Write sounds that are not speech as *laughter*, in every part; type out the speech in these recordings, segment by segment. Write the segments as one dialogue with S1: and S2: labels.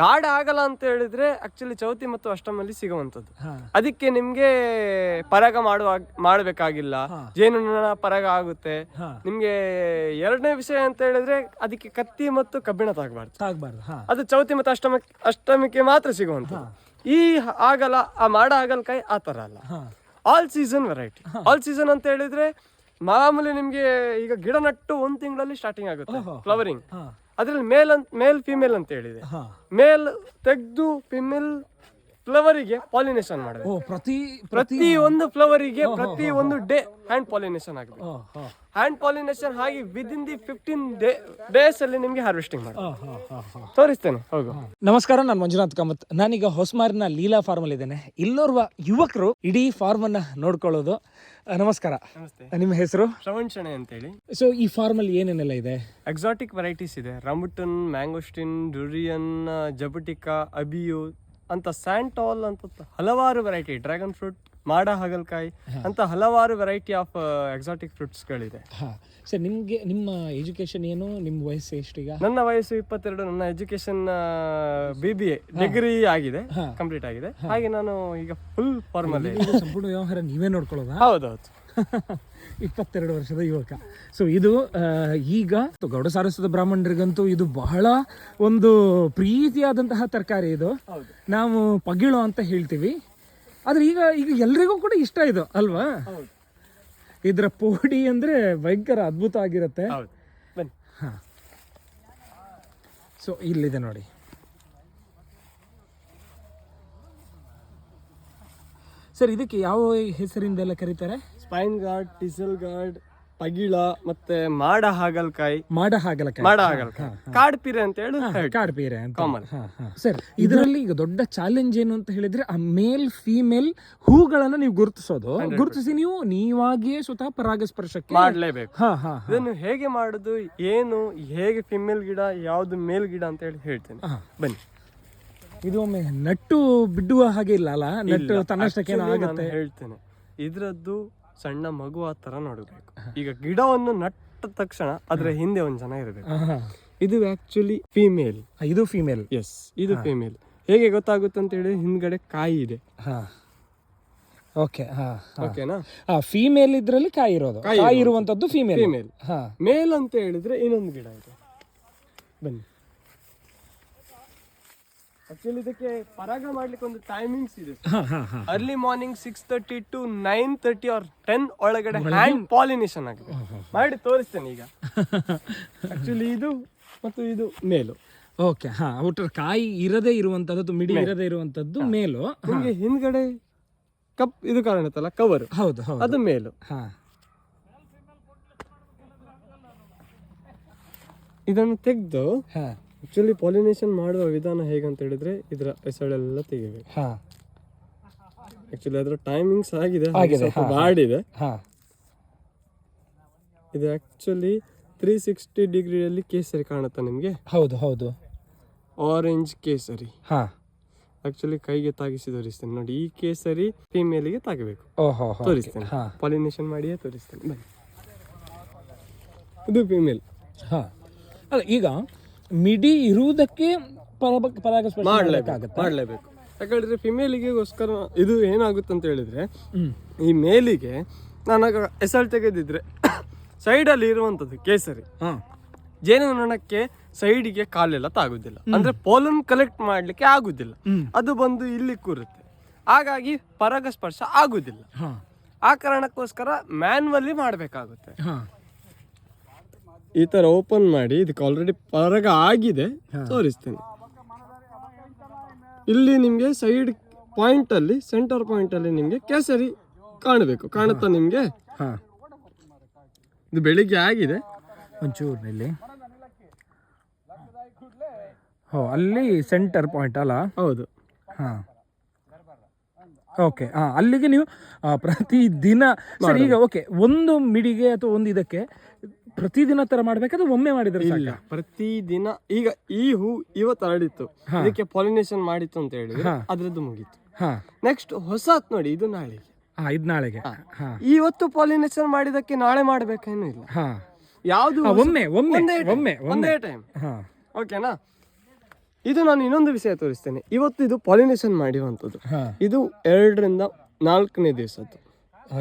S1: ಕಾಡ್ ಆಗಲ್ಲ ಅಂತ ಹೇಳಿದ್ರೆ ಆಕ್ಚುಲಿ ಚೌತಿ ಮತ್ತು ಅಷ್ಟಮಲ್ಲಿ ಸಿಗುವಂತದ್ದು ಅದಕ್ಕೆ ನಿಮ್ಗೆ ಪರಾಗ ಮಾಡುವ ಮಾಡಬೇಕಾಗಿಲ್ಲ.
S2: ಜೇನು
S1: ಜೇನುನೊಣ ಪರಾಗ ಆಗುತ್ತೆ. ನಿಮ್ಗೆ ಎರಡನೇ ವಿಷಯ ಅಂತ ಹೇಳಿದ್ರೆ ಅದಕ್ಕೆ ಕತ್ತಿ ಮತ್ತು ಕಬ್ಬಿಣ ತಾಗಬಾರ್ದು.
S2: ತಾಗಬಾರ್ದು
S1: ಅದು ಚೌತಿ ಮತ್ತು ಅಷ್ಟಮ ಅಷ್ಟಮಿಗೆ ಮಾತ್ರ ಸಿಗುವಂಥದ್ದು. ಈ ಆಗಲ್ಲ ಆ ಮಾಡ ಆಗಲ್ಕಾಯಿ ಆ ತರ ಅಲ್ಲ. All season variety all season ಅಂತ ಹೇಳಿದ್ರೆ ಮಾಮೂಲಿ ನಿಮ್ಗೆ ಈಗ ಗಿಡ ನಟ್ಟು ಒಂದ್ ತಿಂಗಳಲ್ಲಿ ಸ್ಟಾರ್ಟಿಂಗ್ ಆಗುತ್ತೆ. ಫ್ಲವರಿಂಗ್ ಅದ್ರಲ್ಲಿ ಮೇಲ್ ಅಂತ ಮೇಲ್ ಫಿಮೇಲ್ ಅಂತ ಹೇಳಿದೆ. ಮೇಲ್ ತೆಗೆದು ಫಿಮೇಲ್ ಫ್ಲವರಿಗೆ ಪಾಲಿನೇಷನ್ ಮಾಡಬೇಕು
S2: ಓ ಪ್ರತಿ
S1: ಪ್ರತಿ ಒಂದು ಫ್ಲವರಿಗೆ ಪ್ರತಿ ಒಂದು ಡೇ ಹ್ಯಾಂಡ್ ಪಾಲಿನೇಷನ್ ಆಗಬೇಕು ಹ್ಯಾಂಡ್ ಪಾಲಿನೇಷನ್ ಹಾಗೆ within the fifteen day days ಅಲ್ಲಿ ನಿಮ್ಗೆ ಹಾರ್ವೆಸ್ಟಿಂಗ್ ಮಾಡಿ ತೋರಿಸ್ತೇನೆ ಹೌದು
S2: ನಮಸ್ಕಾರ ನಾನು ಮಂಜುನಾಥ್ ಕಾಮತ್. ನಾನೀಗ ಹೊಸಮಾರಿನ ಲೀಲಾ ಫಾರ್ಮ್ ಅಲ್ಲಿ ಇದ್ದೇನೆ. ಇಲ್ಲೋರ್ವ ಯುವಕರು ಇಡೀ ಫಾರ್ಮ್ ಅನ್ನ ನೋಡ್ಕೊಳ್ಳೋದು. ನಮಸ್ಕಾರ.
S1: ನಮಸ್ತೆ.
S2: ನಿಮ್ಮ ಹೆಸರು?
S1: ಶ್ರವಣ್ ಶಣೆ ಅಂತೇಳಿ.
S2: ಸೊ ಈ ಫಾರ್ಮ್ ಅಲ್ಲಿ ಏನೇನೆಲ್ಲ ಇದೆ?
S1: ಎಕ್ಸಾಟಿಕ್ ವೆರೈಟೀಸ್ ಇದೆ. Rambutan mangosteen durian jabuticaba abiu ಅಂತ ಸ್ಯಾಂಟಾಲ್ ಅಂತ ಹಲವಾರು ವೆರೈಟಿ ಡ್ರ್ಯಾಗನ್ ಫ್ರೂಟ್ ಮಾಡ ಹಾಗಲ್ಕಾಯಿ ಅಂತ ಹಲವಾರು ವೆರೈಟಿ ಆಫ್ ಎಕ್ಸಾಟಿಕ್ ಫ್ರೂಟ್ಸ್ಗಳಿದೆ
S2: ಗಳಿದೆ ಸರ್ ನಿಮ್ಗೆ ನಿಮ್ಮ ಎಜುಕೇಶನ್ ಏನು ನಿಮ್ಮ ವಯಸ್ಸು ಎಷ್ಟೀಗ
S1: ನನ್ನ ವಯಸ್ಸು ಇಪ್ಪತ್ತೆರಡು ನನ್ನ education B B A degree ಆಗಿದೆ ಕಂಪ್ಲೀಟ್ ಆಗಿದೆ. ಹಾಗೆ ನಾನು ಈಗ ಫುಲ್
S2: ಫಾರ್ಮಲ್ ಸಂಪೂರ್ಣ ವ್ಯವಹಾರ ನೀವೇ ನೋಡ್ಕೊಳ್ಳೋದಾ?
S1: ಹೌದೌದು.
S2: ಇಪ್ಪತ್ತೆರಡು ವರ್ಷದ ಯುವಕ. ಸೊ ಇದು ಈಗ ಗೌಡ ಸಾರಸ್ವತ ಬ್ರಾಹ್ಮಣರಿಗಂತೂ ಇದು ಬಹಳ ಒಂದು ಪ್ರೀತಿಯಾದಂತಹ ತರಕಾರಿ ಇದು. ನಾವು ಪಗಿಳು ಅಂತ ಹೇಳ್ತೀವಿ. ಆದ್ರೆ ಈಗ ಈಗ ಎಲ್ರಿಗೂ ಕೂಡ ಇಷ್ಟ ಇದು ಅಲ್ವಾ? ಇದರ ಪೋಡಿ ಅಂದ್ರೆ ಭಯಂಕರ ಅದ್ಭುತ ಆಗಿರುತ್ತೆ. ಹಾ. ಸೊ ಇಲ್ಲಿದೆ ನೋಡಿ. ಸರ್ ಇದಕ್ಕೆ ಯಾವ ಹೆಸರಿಂದ ಎಲ್ಲ ಕರೀತಾರೆ?
S1: ಸ್ಪೈನ್ ಗಾರ್ಡ್ ಟಿಸಲ್ ಗಾರ್ಡ್ ಪಗಿಳ ಮತ್ತೆ ಮಾಡ ಹಾಗಲ್ಕಾಯಿ
S2: ಮಾಡ ಹಾಗಲಕಾಯಿ
S1: ಮಾಡ ಹಾಗಲ್ಕಾಯಿ ಕಾಡ್ ಪೀರೆ ಅಂತ ಹೇಳಿ ಕಾಡ್
S2: ಕಾಡ್ಪೀರೆ ಅಂತ.
S1: ಕಾಮನ್
S2: ಸರ್ ಇದರಲ್ಲಿ ಈಗ ದೊಡ್ಡ ಚಾಲೆಂಜ್ ಏನು ಅಂತ ಹೇಳಿದ್ರೆ ಆ ಮೇಲ್ ಫೀಮೇಲ್ ಹೂಗಳನ್ನ ನೀವು ಗುರುತಿಸೋದು. ಗುರುತಿಸಿ ನೀವು ನೀವಾಗಿಯೇ ಸ್ವತಃ ಪರಾಗಸ್ಪರ್ಶಕ್ಕೆ
S1: ಮಾಡಲೇಬೇಕು. ಇದನ್ನು ಹೇಗೆ ಮಾಡುದು ಏನು ಹೇಗೆ ಫಿಮೇಲ್ ಗಿಡ ಯಾವ್ದು ಮೇಲ್ ಗಿಡ ಅಂತ ಹೇಳಿ ಹೇಳ್ತೇನೆ.
S2: ಹಾ.
S1: ಬನ್ನಿ.
S2: ಇದು ಒಮ್ಮೆ ನಟ್ಟು ಬಿಡುವ ಹಾಗೆ ಇಲ್ಲ ಅಲ್ಲ? ನಟ್ಟು ತನ್ನಷ್ಟಕ್ಕೆ ಆಗುತ್ತೆ.
S1: ಹೇಳ್ತೇನೆ. ಇದ್ರದ್ದು ಸಣ್ಣ ಮಗು ಆ ತರ ನೋಡಬೇಕು. ಈಗ ಗಿಡವನ್ನು ನಟ್ಟ ತಕ್ಷಣ ಅದರ ಹಿಂದೆ ಒಂದ್ ಜನ ಇರಬೇಕು. ಇದು ಆಕ್ಚುಲಿ ಫಿಮೇಲ್
S2: ಇದು ಫೀಮೇಲ್
S1: ಎಸ್ ಇದು ಫಿಮೇಲ್ ಹೇಗೆ ಗೊತ್ತಾಗುತ್ತೆ ಅಂತ ಹೇಳಿ ಹಿಂದ್ಗಡೆ ಕಾಯಿ ಇದೆ.
S2: ಹಾ. ಓಕೆ ಹಾ
S1: ಓಕೆನಾ
S2: ಫೀಮೇಲ್ ಇದ್ರಲ್ಲಿ ಕಾಯಿ ಇರೋದು.
S1: ಕಾಯಿ
S2: ಇರುವಂತದ್ದು ಫೀಮೇಲ್
S1: ಫಿಮೇಲ್
S2: ಹಾ.
S1: ಮೇಲ್ ಅಂತ ಹೇಳಿದ್ರೆ ಇನ್ನೊಂದು ಗಿಡ ಇದೆ. ಬನ್ನಿ. ಆಕ್ಚುಲಿ ಇದಕ್ಕೆ ಪರಾಗ ಮಾಡ್ಲಿಕ್ಕೆ ಒಂದು ಟೈಮಿಂಗ್ಸ್ ಇದೆ. Early morning six thirty to nine thirty or ten ಒಳಗಡೆ ಹ್ಯಾಂಡ್ ಪಾಲಿನೇಷನ್ ಆಗಿದೆ. ಮಾಡಿ ತೋರಿಸ್ತೇನೆ ಈಗ. *laughs* ಆಕ್ಚುಲಿ ಇದು ಮತ್ತು ಇದು ಮೇಲು.
S2: ಓಕೆ ಹಾ ಒಟ್ಟು ಕಾಯಿ ಇರದೇ ಇರುವಂತದ್ದು ಮಿಡಿ ಇರದೇ ಇರುವಂತದ್ದು ಮೇಲು.
S1: ನಿಮಗೆ ಹಿಂದ್ಗಡೆ ಕಪ್ ಇದು ಕಾಣುತ್ತಲ್ಲ ಕವರ್
S2: ಹೌದು ಹೌದು.
S1: ಅದು ಮೇಲು.
S2: ಹಾ.
S1: ಇದನ್ನು ತೆಗೆದು
S2: ಹಾ.
S1: ಆಕ್ಚುಲಿ ಪಾಲಿನೇಷನ್ ಮಾಡುವ ವಿಧಾನ ಹೇಗಂತ ಹೇಳಿದ್ರೆ ಇದರ ಹೆಸಳೆಲ್ಲ ತೆಗಿಬೇಕು.
S2: ಹಾ.
S1: ಆಕ್ಚುಲಿ ಅದರ ಟೈಮಿಂಗ್ಸ್ ಆಗಿದೆ
S2: ಆಗಿದೆ,
S1: ಸ್ವಲ್ಪ ಬಾಡಿದೆ.
S2: ಹಾ.
S1: ಇದು ಆಕ್ಚುಲಿ ತ್ರೀ ಸಿಕ್ಸ್ಟಿ ಡಿಗ್ರಿಯಲ್ಲಿ ಕೇಸರಿ ಕಾಣುತ್ತಾ ನಿಮಗೆ?
S2: ಹೌದು ಹೌದು.
S1: ಆರೆಂಜ್ ಕೇಸರಿ.
S2: ಹಾ.
S1: ಆಕ್ಚುಲಿ ಕೈಗೆ ತಾಗಿಸಿ ತೋರಿಸ್ತೇನೆ. ನೋಡಿ ಈ ಕೇಸರಿ ಫೀಮೇಲಿಗೆ ತಾಗಬೇಕು.
S2: ಓಹೋ
S1: ತೋರಿಸ್ತೇನೆ.
S2: ಹಾ.
S1: ಪಾಲಿನೇಷನ್ ಮಾಡಿಯೇ ತೋರಿಸ್ತೇನೆ. ಬನ್ನಿ. ಇದು ಫೀಮೇಲ್
S2: ಹಾ. ಅಲ್ಲ ಈಗ ಮಿಡಿ ಇರುವುದಕ್ಕೆ ಪರಾಗ ಪರಾಗಸ್ಪರ್ಶ
S1: ಮಾಡ್ಲೇಬೇಕು ಮಾಡಲೇಬೇಕು. ಯಾಕಂದ್ರೆ ಫಿಮೇಲಿಗೆಗೋಸ್ಕರ ಇದು ಏನಾಗುತ್ತೆ ಅಂತ ಹೇಳಿದ್ರೆ ಈ ಮೇಲಿಗೆ ನಾನಾಗ ಎಸಳು ತೆಗೆದಿದ್ರೆ *coughs* ಸೈಡಲ್ಲಿ ಇರುವಂಥದ್ದು ಕೇಸರಿ.
S2: ಹಾ.
S1: ಜೇನುನೊಣಕ್ಕೆ ಸೈಡಿಗೆ ಕಾಲೆಲ್ಲ ತಾಗುದಿಲ್ಲ. ಅಂದ್ರೆ ಪೋಲನ್ ಕಲೆಕ್ಟ್ ಮಾಡ್ಲಿಕ್ಕೆ ಆಗುದಿಲ್ಲ. ಅದು ಬಂದು ಇಲ್ಲಿ ಕೂರುತ್ತೆ. ಹಾಗಾಗಿ ಪರಾಗಸ್ಪರ್ಶ ಆಗುದಿಲ್ಲ.
S2: ಹಾ.
S1: ಆ ಕಾರಣಕ್ಕೋಸ್ಕರ ಮ್ಯಾನ್ವಲ್ಲಿ ಮಾಡಬೇಕಾಗುತ್ತೆ.
S2: ಹಾ.
S1: ಈ ತರ ಓಪನ್ ಮಾಡಿ ಇದಕ್ಕೆ ಆಲ್ರೆಡಿ ಪರಗ ಆಗಿದೆ. ತೋರಿಸ್ತೀನಿ. ಇಲ್ಲಿ ನಿಮಗೆ ಸೈಡ್ ಪಾಯಿಂಟ್ ಅಲ್ಲಿ ಸೆಂಟರ್ ಪಾಯಿಂಟ್ ಅಲ್ಲಿ ನಿಮ್ಗೆ ಕೇಸರಿ ಕಾಣಬೇಕು. ಕಾಣುತ್ತಾ ನಿಮಗೆ?
S2: ಹಾ.
S1: ಇದು ಬೆಳಿಗ್ಗೆ ಆಗಿದೆ.
S2: ಒಂಚೂರು ಇಲ್ಲಿ ಹೋ ಅಲ್ಲಿ ಸೆಂಟರ್ ಪಾಯಿಂಟ್ ಅಲ್ಲ?
S1: ಹೌದು.
S2: ಹಾಂ. ಓಕೆ ಹಾಂ ಅಲ್ಲಿಗೆ ನೀವು ಆ, ಪ್ರತಿ ದಿನ ಸರಿ ಈಗ ಓಕೆ ಒಂದು ಮಿಡಿಗೆ ಅಥವಾ ಒಂದು ಇದಕ್ಕೆ ಪ್ರತಿದಿನ ತರ ಮಾಡ್ಬೇಕಾದ್ರೆ ಒಮ್ಮೆ ಮಾಡಿದ್ರೆ
S1: ಇಲ್ಲ ಪ್ರತಿದಿನ ಈಗ ಈ ಹೂ ಇವತ್ತು ಹರಡಿತ್ತು ಇದಕ್ಕೆ ಪಾಲಿನೇಷನ್ ಮಾಡಿತ್ತು ಅಂತ ಹೇಳಿದ್ರೆ. ಅದ್ರದ್ದು ಮುಗೀತು.
S2: ಹಾ.
S1: ನೆಕ್ಸ್ಟ್ ಹೊಸತ್ ನೋಡಿ ಇದು ನಾಳೆಗೆ.
S2: ಹಾ ಇದು ನಾಳೆಗೆ.
S1: ಇವತ್ತು ಪಾಲಿನೇಷನ್ ಮಾಡಿದಕ್ಕೆ ನಾಳೆ ಮಾಡ್ಬೇಕೇನು ಇಲ್ಲ. ಯಾವುದು
S2: ಒಮ್ಮೆ ಒಮ್ಮೆ
S1: ಒಂದೇ
S2: ಒಮ್ಮೆ
S1: ಒಂದೇ ಟೈಮ್
S2: ಹಾ.
S1: ಓಕೆನಾ ಇದು ನಾನು ಇನ್ನೊಂದು ವಿಷಯ ತೋರಿಸ್ತೇನೆ. ಇವತ್ತು ಇದು ಪಾಲಿನೇಷನ್ ಮಾಡಿರುವಂಥದ್ದು. ಇದು ಎರಡರಿಂದ ನಾಲ್ಕನೇ ದಿವಸದ್ದು.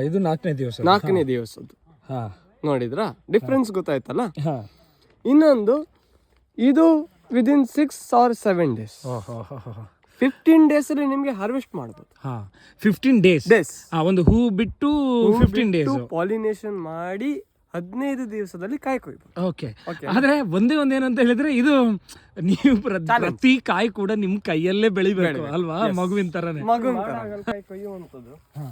S2: ಇದು ನಾಲ್ಕನೇ ದಿವಸ.
S1: ನಾಲ್ಕನೇ ದಿವಸದ್ದು.
S2: ಹಾ.
S1: ನೋಡಿದ್ರಾ? ಡಿಫ್ರೆನ್ಸ್ ಗೊತ್ತಾಯ್ತಲ್ಲ?
S2: ಹಾ.
S1: ಇನ್ನೊಂದು ಇದು within six or seven days fifteen days ಅಲ್ಲಿ ನಿಮ್ಗೆ ಹಾರ್ವೆಸ್ಟ್ ಮಾಡಬಹುದು
S2: ಹಾ. ಫಿಫ್ಟೀನ್ ಡೇಸ್
S1: ಡೇಸ್
S2: ಆ ಒಂದು ಹೂ ಬಿಟ್ಟು ಫಿಫ್ಟೀನ್ ಡೇಸ್
S1: ಪಾಲಿನೇಷನ್ ಮಾಡಿ ಹದಿನೈದು ದಿವಸದಲ್ಲಿ ಕಾಯಿ ಕೊಯ್ಬೋದು.
S2: Okay
S1: Okay.
S2: ಆದ್ರೆ ಒಂದೇ ಒಂದ್ ಏನಂತ ಹೇಳಿದ್ರೆ ಇದು ನೀವು ಪ್ರತಿ ಕಾಯಿ ಕೂಡ ನಿಮ್ ಕೈಯಲ್ಲೇ ಬೆಳಿಬೇಕು ಅಲ್ವಾ? ಮಗುವಿನ ತರನೇ.
S1: ಮಗುವಿನ ಕಾಯಿ ಕೊಯ್ಯುವಂಥದ್ದು.
S2: ಹಾ.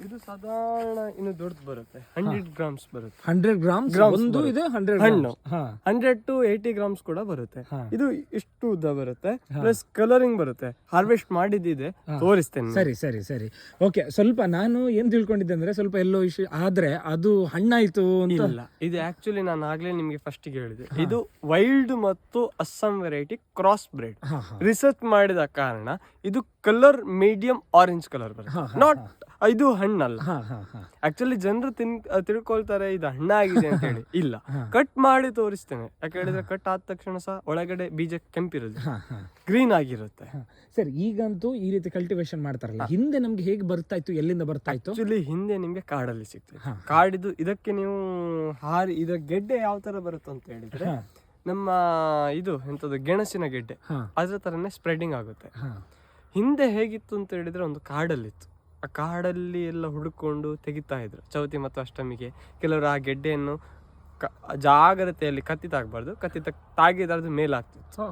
S1: ಇದು ಸಾಧಾರಣ ಇನ್ನು ದೊಡ್ಡದು ಬರುತ್ತೆ. ಹಂಡ್ರೆಡ್ ಗ್ರಾಮ್ಸ್ ಬರುತ್ತೆ.
S2: ಹಂಡ್ರೆಡ್ ಗ್ರಾಮ್ಸ್
S1: Grams
S2: ಒಂದು
S1: ಬರುತ್ತೆ.
S2: ಇದೆ ಹಂಡ್ರೆಡ್
S1: ಹಣ್ಣು. ಹಂಡ್ರೆಡ್ ಟು ಏಯ್ಟಿ ಗ್ರಾಮ್ಸ್ ಕೂಡ ಬರುತ್ತೆ.
S2: ಹಾ.
S1: ಇದು ಇಷ್ಟು ಉದ್ದ ಬರುತ್ತೆ. ಪ್ಲಸ್ ಕಲರಿಂಗ್ ಬರುತ್ತೆ. ಹಾರ್ವೆಸ್ಟ್ ಮಾಡಿದ್ದಿದೆ. ತೋರಿಸ್ತೇನೆ
S2: ಸರಿ ಸರಿ ಸರಿ. ಓಕೆ ಸ್ವಲ್ಪ ನಾನು ಏನ್ ತಿಳ್ಕೊಂಡಿದ್ದೆ ಅಂದ್ರೆ ಸ್ವಲ್ಪ ಎಲ್ಲೋ ಇಶ್ಯೂ ಆದ್ರೆ ಅದು ಹಣ್ಣಾಯ್ತು ಅಂತ
S1: ಇಲ್ಲ. ಇದು ಆಕ್ಚುಲಿ ನಾನು ಆಗ್ಲೇ ನಿಮ್ಗೆ ಫಸ್ಟ್ ಹೇಳಿದೆ. ಇದು ವೈಲ್ಡ್ ಮತ್ತು ಅಸ್ಸಾಂ ವೆರೈಟಿ ಕ್ರಾಸ್ ಬ್ರೆಡ್
S2: ಹಾ ಹಾ.
S1: ರಿಸರ್ಚ್ ಮಾಡಿದ ಕಾರಣ ಇದು ಕಲರ್ ಮೀಡಿಯಂ ಆರೆಂಜ್ ಕಲರ್ ಬರುತ್ತೆ. ನಾಟ್ ಇದು ಹಣ್ಣಲ್ಲ. ಆಕ್ಚುಲಿ ಜನರು ತಿನ್ ತಿಳ್ಕೊಳ್ತಾರೆ ಇದು ಹಣ್ಣಾಗಿದೆ ಅಂತ ಹೇಳಿ. *laughs* ಇಲ್ಲ. ಕಟ್ ಮಾಡಿ ತೋರಿಸ್ತೇನೆ. ಯಾಕೆ ಹೇಳಿದ್ರೆ ಕಟ್ ಆದ ತಕ್ಷಣ ಸಹ ಒಳಗಡೆ ಬೀಜ ಕೆಂಪಿರುತ್ತೆ ಗ್ರೀನ್ ಆಗಿರುತ್ತೆ.
S2: ಸರ್ ಈಗಂತೂ ಈ ರೀತಿ ಕಲ್ಟಿವೇಶನ್ ಮಾಡ್ತಾರಲ್ಲ. ಹಿಂದೆ ನಮ್ಗೆ ಹೇಗೆ ಬರ್ತಾ ಇತ್ತು ಎಲ್ಲಿಂದ ಬರ್ತಾ ಇತ್ತು?
S1: ಆಕ್ಚುಲಿ ಹಿಂದೆ ನಿಮ್ಗೆ ಕಾಡಲ್ಲಿ ಸಿಗ್ತದೆ. ಕಾಡಿದು ಇದಕ್ಕೆ ನೀವು ಹಾರಿ ಇದರ ಗೆಡ್ಡೆ ಯಾವ ತರ ಬರುತ್ತೆ ಅಂತ ಹೇಳಿದ್ರೆ ನಮ್ಮ ಇದು ಎಂತದ್ದು ಗೆಣಸಿನ ಗೆಡ್ಡೆ. ಅದ್ರ ತರನೇ ಸ್ಪ್ರೆಡಿಂಗ್ ಆಗುತ್ತೆ. ಹಿಂದೆ ಹೇಗಿತ್ತು ಅಂತ ಹೇಳಿದ್ರೆ ಒಂದು ಕಾಡಲ್ಲಿತ್ತು. ಆ ಕಾಡಲ್ಲಿ ಎಲ್ಲ ಹುಡುಕೊಂಡು ತೆಗಿತಾ ಇದ್ರು. ಚೌತಿ ಮತ್ತು ಅಷ್ಟಮಿಗೆ. ಕೆಲವರು ಆ ಗೆಡ್ಡೆಯನ್ನು ಕ ಜಾಗ್ರತೆಯಲ್ಲಿ ಕತ್ತಿ ತಾಗಬಾರ್ದು ಕತ್ತಿ ತಗ್ ತಾಗಿದ್ರೆ ಅದು ಮೇಲಾಗ್ತಿತ್ತು.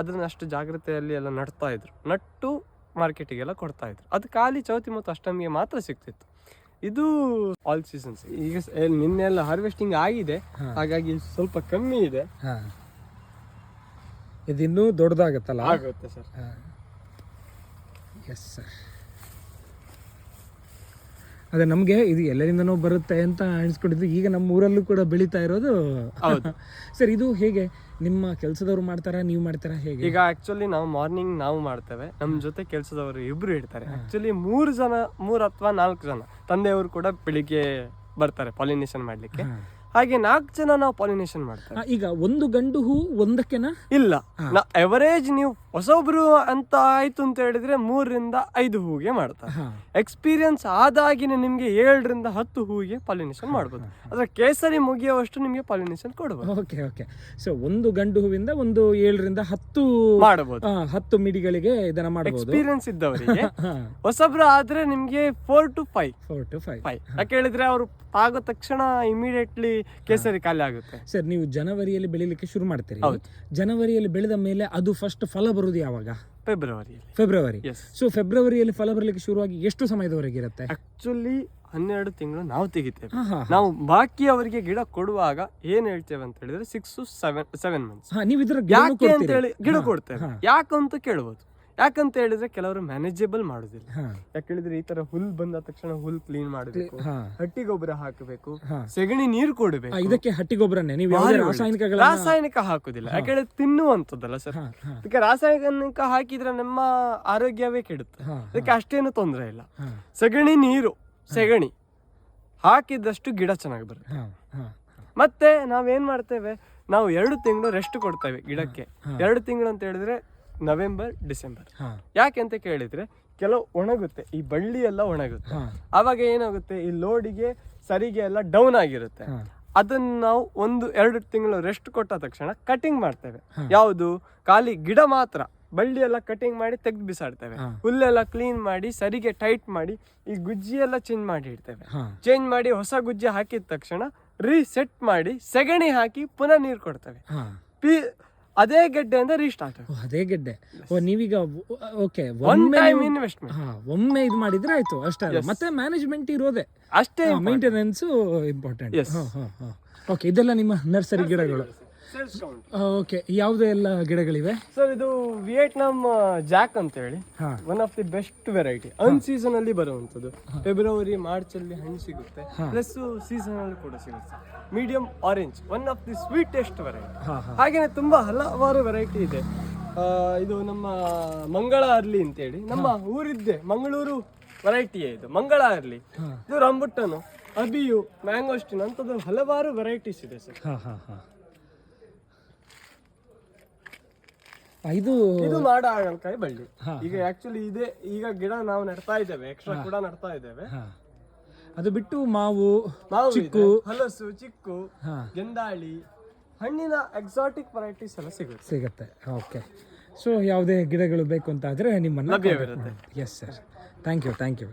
S1: ಅದನ್ನ ಅಷ್ಟು ಜಾಗ್ರತೆಯಲ್ಲಿ ಎಲ್ಲ ನಡ್ತಾ ಇದ್ರು. ನಟ್ಟು ಮಾರ್ಕೆಟಿಗೆಲ್ಲ ಕೊಡ್ತಾ ಇದ್ರು. ಅದು ಖಾಲಿ ಚೌತಿ ಮತ್ತು ಅಷ್ಟಮಿಗೆ ಮಾತ್ರ ಸಿಗ್ತಿತ್ತು. ಇದು ಆಲ್ ಸೀಸನ್ಸ್ ಈಗ ನಿನ್ನೆ ಎಲ್ಲ ಹಾರ್ವೆಸ್ಟಿಂಗ್ ಆಗಿದೆ. ಹಾಗಾಗಿ ಸ್ವಲ್ಪ ಕಮ್ಮಿ ಇದೆ.
S2: ಇದು ಇದಿನ್ನೂ ದೊಡ್ಡದಾಗತ್ತಲ್ಲ?
S1: ಆಗುತ್ತೆ ಸರ್.
S2: ಎಸ್ ಸರ್ ಅದೇ ನಮಗೆ ಇದು ಎಲ್ಲರಿಂದನೂ ಬರುತ್ತೆ ಅಂತ ಅನಿಸ್ಕೊಂಡಿದ್ದು. ಈಗ ನಮ್ಮ ಊರಲ್ಲೂ ಕೂಡ ಬೆಳೀತಾ ಇರೋದು.
S1: ಹೌದು. *laughs*
S2: ಸರ್ ಇದು ಹೇಗೆ? ನಿಮ್ಮ ಕೆಲಸದವ್ರು ಮಾಡ್ತಾರಾ ನೀವು ಮಾಡ್ತಾರಾ ಹೇಗೆ?
S1: ಈಗ ಆಕ್ಚುಲಿ ನಾವು ಮಾರ್ನಿಂಗ್ ನಾವು ಮಾಡ್ತೇವೆ. ನಮ್ಮ ಜೊತೆ ಕೆಲಸದವರು ಇಬ್ರು ಇರ್ತಾರೆ. ಆಕ್ಚುಲಿ ಮೂರು ಜನ ಮೂರು ಅಥವಾ ನಾಲ್ಕು ಜನ ತಂದೆಯವರು ಕೂಡ ಬೆಳಿಗ್ಗೆ ಬರ್ತಾರೆ ಪಾಲಿನೇಷನ್ ಮಾಡ್ಲಿಕ್ಕೆ. ಹಾಗೆ ನಾಲ್ಕು ಜನ ನಾವು ಪಾಲಿನೇಷನ್ ಮಾಡ್ತೇವೆ.
S2: ಈಗ ಒಂದು ಗಂಡು ಹೂ ಒಂದಕ್ಕೆನಾ?
S1: ಇಲ್ಲ. ಎವರೇಜ್ ನೀವು ಹೊಸೊಬ್ರು ಅಂತ ಆಯ್ತು ಅಂತ ಹೇಳಿದ್ರೆ ಮೂರರಿಂದ ಐದು ಹೂಗೆ ಮಾಡ್ತಾರೆ. ಎಕ್ಸ್ಪೀರಿಯನ್ಸ್ ಆದಾಗಿನೇ ನಿಮ್ಗೆ ಏಳರಿಂದ ಹತ್ತು ಹೂವಿಗೆ ಪಾಲಿನೇಷನ್ ಮಾಡ್ಬೋದು. ಅದ್ರ ಕೇಸರಿ ಮುಗಿಯುವಷ್ಟು ನಿಮ್ಗೆ ಪಾಲಿನೇಷನ್ ಕೊಡಬಹುದು
S2: ಓಕೆ ಓಕೆ. ಸೊ ಒಂದು ಗಂಡು ಹೂವಿಂದ ಒಂದು ಏಳರಿಂದ ಹತ್ತು
S1: ಮಾಡಬಹುದು
S2: ಹತ್ತು ಮಿಡಿಗಳಿಗೆ ಇದನ್ನ ಮಾಡಬಹುದು
S1: ಎಕ್ಸ್ಪೀರಿಯನ್ಸ್ ಇದ್ದವರಿಗೆ. *laughs* ಹೊಸಬ್ರು ಆದ್ರೆ ನಿಮ್ಗೆ four to five
S2: four to five
S1: five ಯಾಕೆ ಹೇಳಿದ್ರೆ ಅವರು ಆಗೋ ತಕ್ಷಣ ಇಮಿಡಿಯೇಟ್ಲಿ ಕೇಸರಿ ಖಾಲಿ ಆಗುತ್ತೆ
S2: ಸರ್ ನೀವು ಜನವರಿಯಲ್ಲಿ ಬೆಳಿಲಿಕ್ಕೆ ಶುರು ಮಾಡ್ತೀರಿ. ಜನವರಿಯಲ್ಲಿ ಬೆಳೆದ ಮೇಲೆ ಅದು ಫಸ್ಟ್ ಫಲ ಬರುವುದು ಯಾವಾಗ? ಫೆಬ್ರವರಿ.
S1: ಫೆಬ್ರವರಿ
S2: ಸೊ ಫೆಬ್ರವರಿಯಲ್ಲಿ ಫಲ ಬರಲಿಕ್ಕೆ ಶುರುವಾಗಿ ಎಷ್ಟು ಸಮಯದವರೆಗೆ ಇರುತ್ತೆ?
S1: ಆಕ್ಚುಲಿ ಹನ್ನೆರಡು ತಿಂಗಳು ನಾವು ತೆಗಿತೇವೆ. ನಾವು ಬಾಕಿ ಅವರಿಗೆ ಗಿಡ ಕೊಡುವಾಗ ಏನ್ ಹೇಳ್ತೇವೆ ಅಂತ ಹೇಳಿದ್ರೆ six to seven seven months
S2: ನೀವು ಇದರ
S1: ಯಾಕೆ ಅಂತ ಹೇಳಿ ಗಿಡ ಕೊಡ್ತೇವೆ. ಯಾಕಂತ ಕೇಳ್ಬೋದು. ಯಾಕಂತ ಹೇಳಿದ್ರೆ ಕೆಲವರು ಮ್ಯಾನೇಜಬಲ್ ಮಾಡುದಿಲ್ಲ. ಯಾಕೆ ಹೇಳಿದ್ರೆ ಈ ತರ ಹುಲ್ ಬಂದ ತಕ್ಷಣ ಹುಲ್ ಕ್ಲೀನ್ ಮಾಡಬೇಕು. ಹಟ್ಟಿ ಗೊಬ್ಬರ ಹಾಕಬೇಕು. ಸೆಗಣಿ ನೀರು ಕೊಡಬೇಕು.
S2: ಇದಕ್ಕೆ ಹಟ್ಟಿ ಗೊಬ್ಬರನೇ. ನೀವು ರಾಸಾಯನಿಕ.
S1: ರಾಸಾಯನಿಕ ಹಾಕುದಿಲ್ಲ. ಯಾಕೆ ಹೇಳಿದ್ರೆ ಸರ್. ಅದಕ್ಕೆ ರಾಸಾಯನಿಕ ಹಾಕಿದ್ರೆ ನಮ್ಮ ಆರೋಗ್ಯವೇ ಕೆಡುತ್ತೆ. ಅದಕ್ಕೆ ಅಷ್ಟೇನು ತೊಂದರೆ ಇಲ್ಲ. ಸೆಗಣಿ ನೀರು ಸೆಗಣಿ ಹಾಕಿದಷ್ಟು ಗಿಡ ಚೆನ್ನಾಗಿ ಬರುತ್ತೆ. ಮತ್ತೆ ನಾವೇನ್ ಮಾಡ್ತೇವೆ? ನಾವು ಎರಡು ತಿಂಗಳು ರೆಸ್ಟ್ ಕೊಡ್ತೇವೆ ಗಿಡಕ್ಕೆ. ಎರಡು ತಿಂಗಳು ಅಂತ ಹೇಳಿದ್ರೆ ನವೆಂಬರ್ ಡಿಸೆಂಬರ್. ಯಾಕೆ ಅಂತ ಕೇಳಿದ್ರೆ ಕೆಲವು ಒಣಗುತ್ತೆ ಈ ಬಳ್ಳಿ ಎಲ್ಲ ಒಣಗುತ್ತೆ. ಅವಾಗ ಏನಾಗುತ್ತೆ ಈ ಲೋಡಿಗೆ ಸರಿಗೆ ಎಲ್ಲ ಡೌನ್ ಆಗಿರುತ್ತೆ. ಅದನ್ನ ನಾವು ಒಂದು ಎರಡು ತಿಂಗಳು ರೆಸ್ಟ್ ಕೊಟ್ಟ ತಕ್ಷಣ ಕಟಿಂಗ್ ಮಾಡ್ತೇವೆ. ಯಾವುದು? ಖಾಲಿ ಗಿಡ ಮಾತ್ರ. ಬಳ್ಳಿ ಎಲ್ಲ ಕಟಿಂಗ್ ಮಾಡಿ ತೆಗೆದು ಬಿಸಾಡ್ತೇವೆ. ಹುಲ್ಲೆಲ್ಲ ಕ್ಲೀನ್ ಮಾಡಿ ಸರಿಗೆ ಟೈಟ್ ಮಾಡಿ ಈ ಗುಜ್ಜಿ ಎಲ್ಲ ಚೇಂಜ್ ಮಾಡಿ ಇಡ್ತೇವೆ. ಚೇಂಜ್ ಮಾಡಿ ಹೊಸ ಗುಜ್ಜಿ ಹಾಕಿದ ತಕ್ಷಣ ರೀಸೆಟ್ ಮಾಡಿ ಸೆಗಣಿ ಹಾಕಿ ಪುನಃ ನೀರು ಕೊಡ್ತೇವೆ. ಪಿ ಅದೇ ಗೆಡ್ಡೆ ರೀಸ್ಟಾರ್ಟ್
S2: ಓ, ಅದೇ ಗೆಡ್ಡೆ. ಓ ನೀವೀಗ ಓಕೆ
S1: ಒನ್
S2: ಒಮ್ಮೆ
S1: ಟೈಮ್ ಇನ್ವೆಸ್ಟ್ಮೆಂಟ್
S2: ಹಾ ಒಮ್ಮೆ ಇದು ಮಾಡಿದ್ರೆ ಆಯ್ತು ಅಷ್ಟೇ ಅಲ್ಲ. ಮತ್ತೆ ಮ್ಯಾನೇಜ್ಮೆಂಟ್ ಇರೋದೇ.
S1: ಅಷ್ಟೇ
S2: ಮೇಂಟೆನೆನ್ಸ್ ಇಂಪಾರ್ಟೆಂಟ್
S1: Yes.
S2: ಓಕೆ ಇದೆಲ್ಲ ನಿಮ್ಮ ನರ್ಸರಿ ಗಿಡಗಳು. ಓಕೆ. ಯಾವುದೇ ಎಲ್ಲ ಗಿಡಗಳಿವೆ?
S1: ಸರ್ ಇದು ವಿಯೆಟ್ನಾಮ್ ಜಾಕ್ ಅಂತ ಹೇಳಿ one of the best variety on season ಅಲ್ಲಿ ಬರುವಂತದ್ದು ಫೆಬ್ರವರಿ ಮಾರ್ಚ್ ಅಲ್ಲಿ ಹಣ್ಣು ಸಿಗುತ್ತೆ. ಪ್ಲಸ್ ಸೀಸನ್ ಅಲ್ಲಿ ಕೂಡ ಸಿಗುತ್ತೆ. Medium orange one of the sweetest variety ಹಾಗೇನೆ ತುಂಬಾ ಹಲವಾರು ವೆರೈಟಿ ಇದೆ. ಇದು ನಮ್ಮ ಮಂಗಳ ಅರ್ಲಿ ಅಂತೇಳಿ. ನಮ್ಮ ಊರಿದ್ದೆ ಮಂಗಳೂರು ವೆರೈಟಿಯೇ ಇದು. ಮಂಗಳ ಅರ್ಲಿ ಇದು ರಂಬುಟ್ಟನು ಅಬಿಯು ಮ್ಯಾಂಗೋಸ್ಟಿನ್ ಅಂತದ್ದು ಹಲವಾರು ವೆರೈಟೀಸ್ ಇದೆ ಸರ್
S2: ಹಾ ಹಾ ಹಾ ಆ, ಇದು
S1: ಇದು ಮಾಡ ಹಾಗಲಕಾಯಿ ಬಳ್ಳಿ. ಈಗ ಆಕ್ಚುಲಿ ಇದೆ ಈಗ ಗಿಡ ನಾವು ನೆಡ್ತಾ ಇದ್ದೇವೆ ಎಕ್ಸ್ಟ್ರಾ ಕೂಡ ನೆಡ್ತಾ ಇದ್ದೇವೆ.
S2: ಅದು ಬಿಟ್ಟು ಮಾವು
S1: ಮಾವು
S2: ಚಿಕ್ಕು.
S1: ಹಲಸು ಚಿಕ್ಕು ಗೆಂದಾಳಿ ಹಣ್ಣಿನ ಎಕ್ಸಾಟಿಕ್ ವೆರೈಟೀಸ್ ಎಲ್ಲ ಸಿಗುತ್ತೆ.
S2: ಸಿಗುತ್ತೆ. ಓಕೆ ಸೊ ಯಾವುದೇ ಗಿಡಗಳು ಬೇಕು ಅಂತ ಆದರೆ ನಿಮ್ಮನ್ನು
S1: ಲಭ್ಯವಿರುತ್ತೆ.
S2: Yes sir thank you thank you